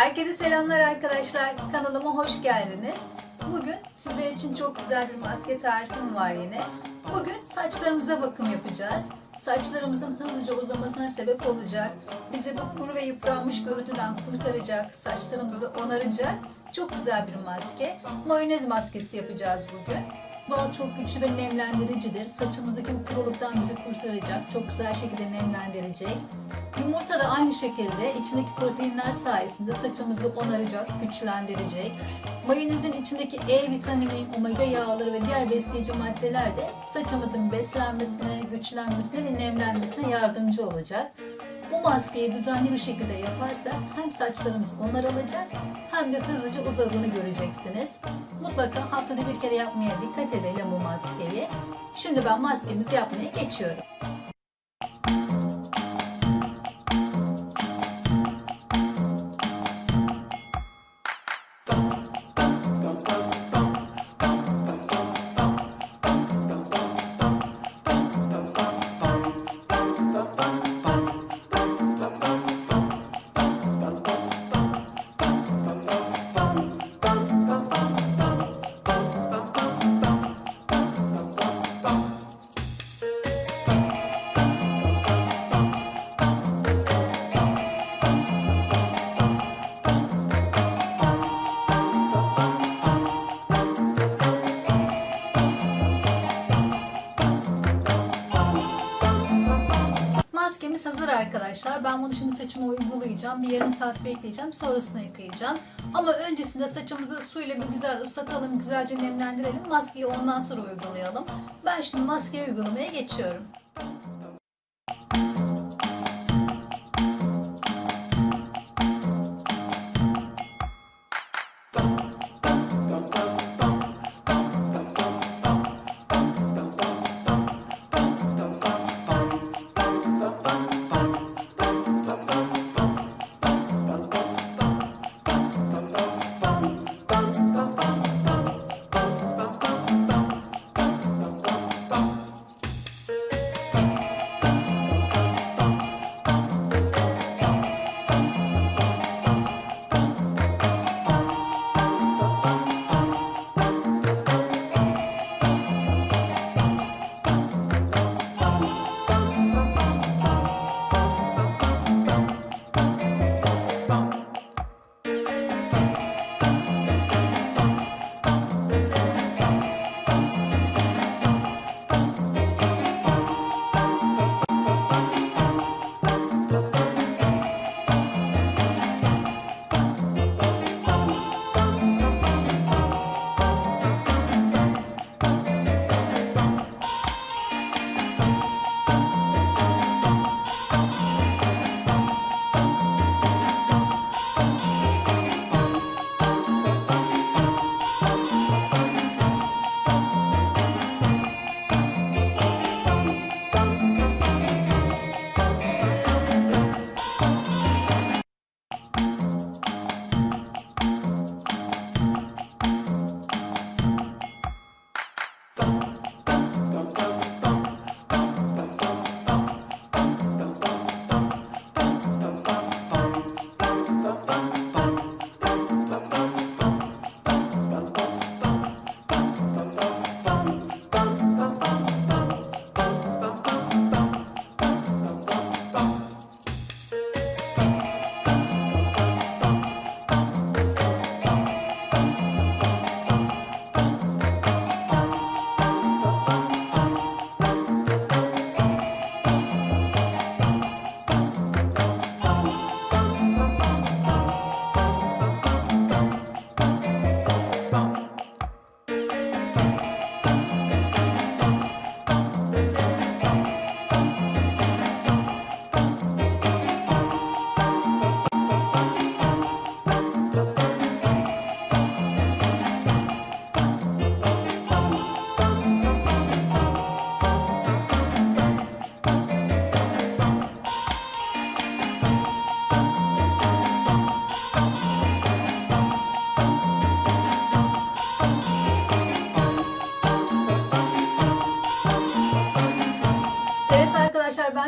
Herkese selamlar arkadaşlar. Kanalıma hoş geldiniz. Bugün sizler için çok güzel bir maske tarifim var yine. Bugün saçlarımıza bakım yapacağız. Saçlarımızın hızlıca uzamasına sebep olacak. Bizi bu kuru ve yıpranmış görüntüden kurtaracak. Saçlarımızı onaracak. Çok güzel bir maske. Mayonez maskesi yapacağız bugün. Bal çok güçlü ve nemlendiricidir. Saçımızdaki bu kuruluktan bizi kurtaracak. Çok güzel şekilde nemlendirecek. Yumurta da aynı şekilde içindeki proteinler sayesinde saçımızı onaracak, güçlendirecek. Mayonezin içindeki E vitamini, omega yağları ve diğer besleyici maddeler de saçımızın beslenmesine, güçlenmesine ve nemlenmesine yardımcı olacak. Bu maskeyi düzenli bir şekilde yaparsak hem saçlarımız onarılacak hem de hızlıca uzadığını göreceksiniz. Mutlaka haftada bir kere yapmaya dikkat edelim bu maskeyi. Şimdi ben maskemizi yapmaya geçiyorum. Arkadaşlar. Ben bunu şimdi saçıma uygulayacağım. Bir yarım saat bekleyeceğim. Sonrasında yıkayacağım. Ama öncesinde saçımızı suyla bir güzel ıslatalım. Güzelce nemlendirelim. Maskeyi ondan sonra uygulayalım. Ben şimdi maskeyi uygulamaya geçiyorum.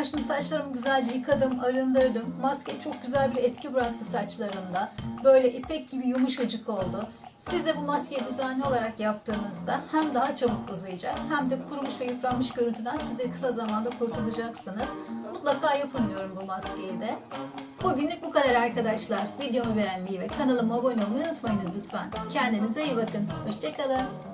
Ben saçlarımı güzelce yıkadım, arındırdım. Maske çok güzel bir etki bıraktı saçlarımda. Böyle ipek gibi yumuşacık oldu. Siz de bu maskeyi düzenli olarak yaptığınızda hem daha çabuk uzayacak hem de kurumuş ve yıpranmış görüntüden siz de kısa zamanda kurtulacaksınız. Mutlaka yapın diyorum bu maskeyi de. Bugünlük bu kadar arkadaşlar. Videomu beğenmeyi ve kanalıma abone olmayı unutmayınız lütfen. Kendinize iyi bakın. Hoşçakalın.